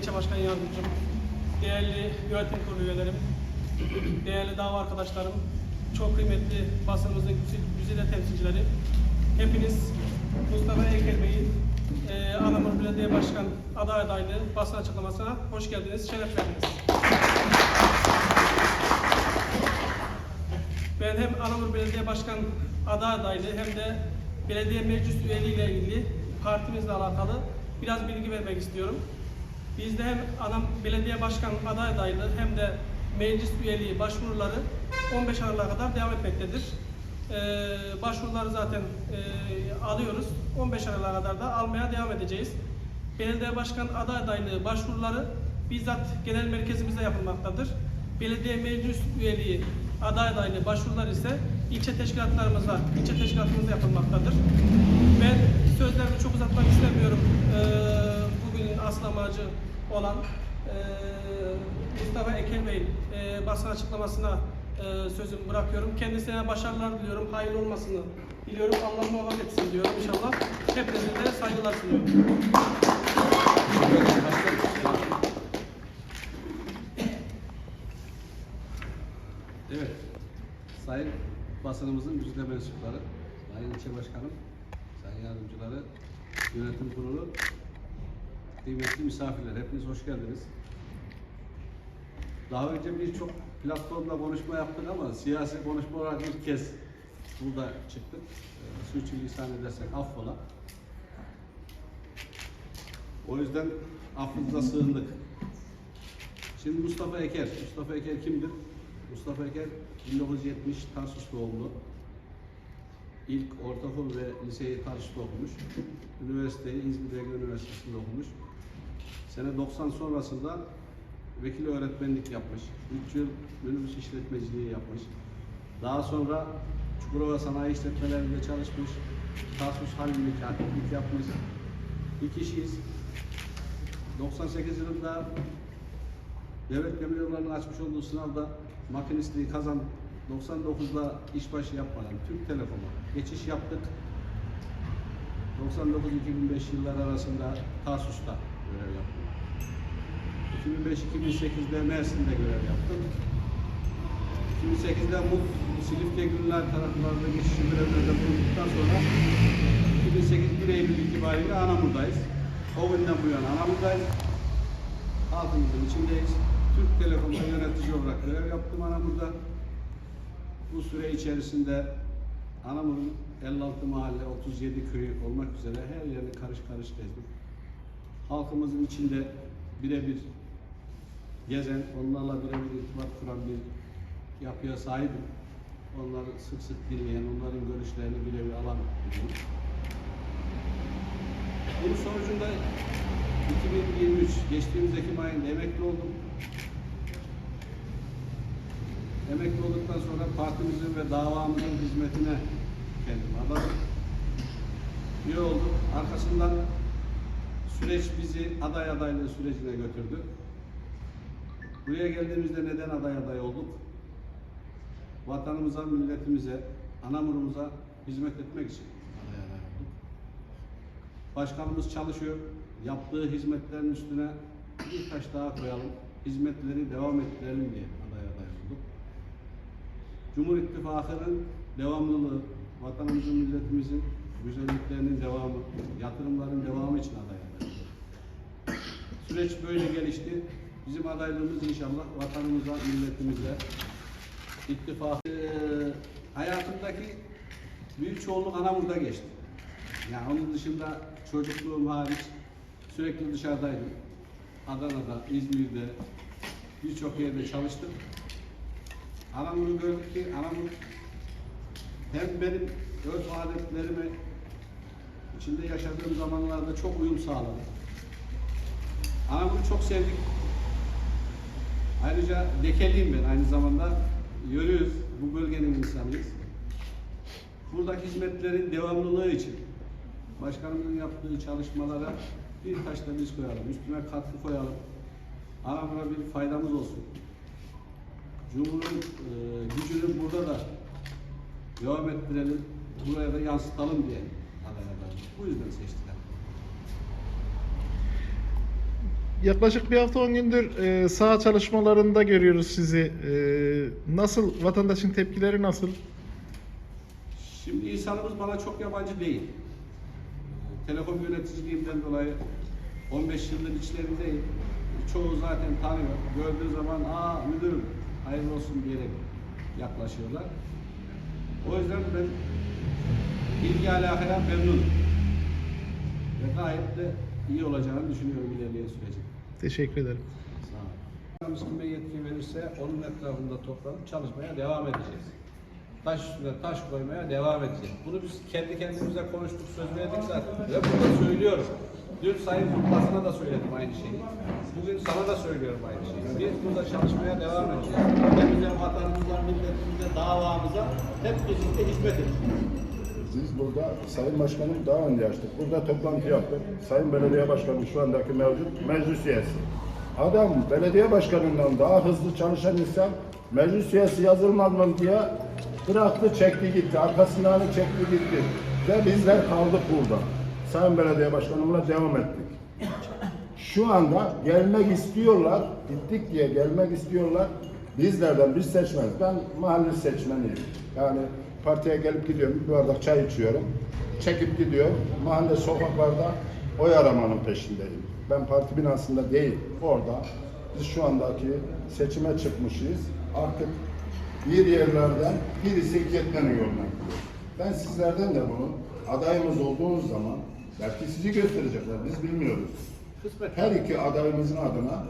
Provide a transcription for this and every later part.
ilçe başkan yardımcım, değerli yönetim kurulu üyelerim, değerli dava arkadaşlarım, çok kıymetli basınımızın güzide, temsilcileri, hepiniz Mustafa Eker Bey'in e, Anamur Belediye Başkan aday adaylığı basın açıklamasına hoş geldiniz, şeref verdiniz. Ben hem Anamur Belediye Başkan aday adaylığı hem de belediye meclis üyeliği ile ilgili partimizle alakalı biraz bilgi vermek istiyorum. Bizde hem Anam Belediye Başkan aday adaylığı hem de meclis üyeliği başvuruları 15 Aralık'a kadar devam etmektedir. Ee, başvuruları zaten e, alıyoruz. 15 Aralık'a kadar da almaya devam edeceğiz. Belediye Başkan aday adaylığı başvuruları bizzat genel merkezimizde yapılmaktadır. Belediye meclis üyeliği aday adaylığı başvurular ise ilçe teşkilatlarımıza, ilçe teşkilatımızda yapılmaktadır. Ben sözlerimi çok uzatmak istemiyorum. Ee, asıl amacı olan e, Mustafa Ekel Bey'in e, basın açıklamasına e, sözümü bırakıyorum. Kendisine başarılar diliyorum, hayırlı olmasını diliyorum. Allah muvaffak etsin diyorum inşallah. Hepinize de saygılar sunuyorum. Evet, sayın basınımızın güzide mensupları, sayın ilçe başkanım, sayın yardımcıları, yönetim kurulu, kıymetli misafirler, hepiniz hoş geldiniz. Daha önce birçok platformda konuşma yaptık ama siyasi konuşma olarak ilk kez burada çıktık. Ee, Sürçülisan edersek affola. O yüzden affınıza sığındık. Şimdi Mustafa Eker. Mustafa Eker kimdir? Mustafa Eker 1970 Tarsus doğumlu. İlk ortaokul ve liseyi Tarsus'ta okumuş. Üniversiteyi İzmir Ege Üniversitesi'nde okumuş. Sene 90 sonrasında vekil öğretmenlik yapmış. 3 yıl minibüs işletmeciliği yapmış. Daha sonra Çukurova Sanayi İşletmelerinde çalışmış. Tarsus Halillik, Hakimlik yapmış. Bir kişiyiz. 98 yılında Devlet Demiryolları'nın açmış olduğu sınavda makinistliği kazandık. 99'da işbaşı yapmadan Türk Telekom'a geçiş yaptık. 99-2005 yıllar arasında Tarsus'ta görev yaptım. 2005-2008'de Mersin'de görev yaptım. 2008'de MUF Silifke Günler taraflarında geçici görevlerde bulunduktan sonra 2008 1 Eylül itibariyle Anamur'dayız. O günden bu yana Anamur'dayız. Halkımızın içindeyiz. Türk Telekom'da yönetici olarak görev yaptım Anamur'da. Bu süre içerisinde Anamur'un 56 mahalle, 37 köy olmak üzere her yerini karış karış gezdim. Halkımızın içinde birebir gezen, onlarla birebir irtibat kuran bir yapıya sahibim. Onları sık sık dinleyen, onların görüşlerini birebir alan biriyim. Bunun sonucunda 2023 geçtiğimiz Ekim ayında emekli oldum. Emekli olduktan sonra partimizin ve davamızın hizmetine kendimi adadım. İyi oldu. Arkasından süreç bizi aday adaylığı sürecine götürdü. Buraya geldiğimizde neden aday aday olduk? Vatanımıza, milletimize, anamurumuza hizmet etmek için aday. Başkanımız çalışıyor. Yaptığı hizmetlerin üstüne bir taş daha koyalım. Hizmetleri devam ettirelim diye aday aday olduk. Cumhur İttifakı'nın devamlılığı, vatanımızın, milletimizin güzelliklerinin devamı, yatırımların devamı için aday aday olduk. Süreç böyle gelişti. Bizim adaylığımız inşallah vatanımıza, milletimize, ittifak. Ee, hayatımdaki büyük çoğunluk Anamur'da geçti. Yani onun dışında çocukluğum hariç sürekli dışarıdaydım. Adana'da, İzmir'de birçok yerde çalıştım. Anamur'u gördük ki Anamur hem benim örf adetlerime içinde yaşadığım zamanlarda çok uyum sağladı. Anamur'u çok sevdik. Ayrıca dekeliyim ben aynı zamanda. Yürüyoruz, bu bölgenin insanıyız. Buradaki hizmetlerin devamlılığı için başkanımızın yaptığı çalışmalara bir taş da biz koyalım, üstüne katkı koyalım. Anamur'a bir faydamız olsun. Cumhur'un e, gücünü burada da devam ettirelim, buraya da yansıtalım diye. Bu yüzden seçtiler. Yaklaşık bir hafta 10 gündür e, saha çalışmalarında görüyoruz sizi. E, nasıl, vatandaşın tepkileri nasıl? Şimdi insanımız bana çok yabancı değil. Telekom yöneticiliğimden dolayı 15 yıldır içlerindeyim. Çoğu zaten tanıyor. Gördüğü zaman aa müdürüm hayırlı olsun diyerek yaklaşıyorlar. O yüzden ben ilgi alakaya memnunum. Ve gayet de iyi olacağını düşünüyorum ilerleyen sürecin. Teşekkür ederim. Kime yetki verirse onun etrafında toplanıp çalışmaya devam edeceğiz. Taş üstüne taş koymaya devam edeceğiz. Bunu biz kendi kendimize konuştuk, söz verdik zaten. Ve burada söylüyorum. Dün Sayın Mutlası'na da söyledim aynı şeyi. Bugün sana da söylüyorum aynı şeyi. Biz burada çalışmaya devam edeceğiz. Ülkemize, vatanımıza, milletimize, davamıza hep birlikte hizmet edeceğiz. Biz burada Sayın Başkanım daha önce açtık. Burada toplantı yaptık. Sayın Belediye Başkanım şu andaki mevcut meclis üyesi. Adam belediye başkanından daha hızlı çalışan insan meclis üyesi yazılmaz mı diye bıraktı çekti gitti. Arkasından çekti gitti. Ve bizler kaldık burada. Sayın Belediye Başkanımla devam ettik. Şu anda gelmek istiyorlar. Gittik diye gelmek istiyorlar. Bizlerden biz seçmeniz. Ben mahalle seçmeniyim. Yani partiye gelip gidiyorum. Bir bardak çay içiyorum. Çekip gidiyorum. Mahalle sokaklarda oy aramanın peşindeyim. Ben parti binasında değil. Orada biz şu andaki seçime çıkmışız. Artık bir yerlerden birisi gitmenin yoluna gidiyor. Ben sizlerden de bunu adayımız olduğunuz zaman belki sizi gösterecekler. Biz bilmiyoruz. Her iki adayımızın adına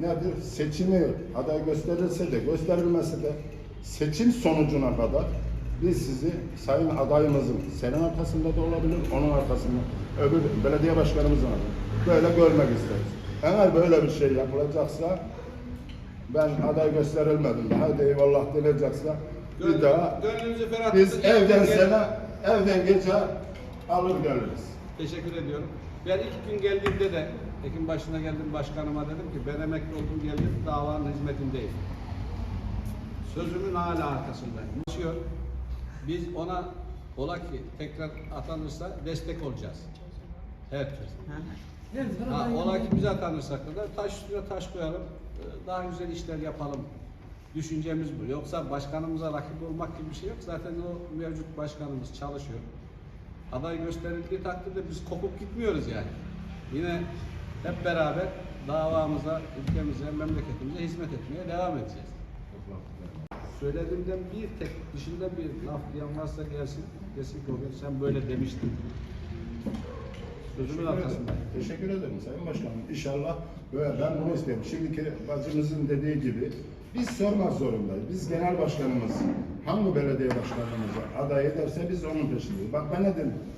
nedir? Seçimi aday gösterilse de gösterilmese de seçim sonucuna kadar biz sizi sayın adayımızın senin arkasında da olabilir, onun arkasında öbür belediye başkanımızın adına böyle görmek isteriz. Eğer böyle bir şey yapılacaksa ben aday gösterilmedim. Hadi eyvallah denecekse bir daha biz evden sene evden gece alır geliriz. Teşekkür ediyorum. Ben ilk gün geldiğimde de Ekim başına geldim başkanıma dedim ki ben emekli oldum geldim davanın hizmetindeyim. Sözümün hala arkasındayım. Çalışıyor. Biz ona ola ki tekrar atanırsa destek olacağız. Herkes. Ha, ola ki biz atanırsak da taş üstüne taş koyalım. e, Daha güzel işler yapalım. Düşüncemiz bu. Yoksa başkanımıza rakip olmak gibi bir şey yok. Zaten o mevcut başkanımız çalışıyor. Aday gösterildiği takdirde biz kopup gitmiyoruz yani. Yine hep beraber davamıza, ülkemize, memleketimize hizmet etmeye devam edeceğiz. Söylediğimden bir tek dışında bir laf diyen varsa gelsin, desin ki o gün sen böyle demiştin. Sözümün arkasındayım. Teşekkür ederim Sayın Başkanım. İnşallah böyle ben bunu istiyorum. Şimdiki bacımızın dediği gibi biz sormak zorundayız. Biz genel başkanımız hangi belediye başkanımızı aday ederse biz onun peşindeyiz. Bak ben ne dedim?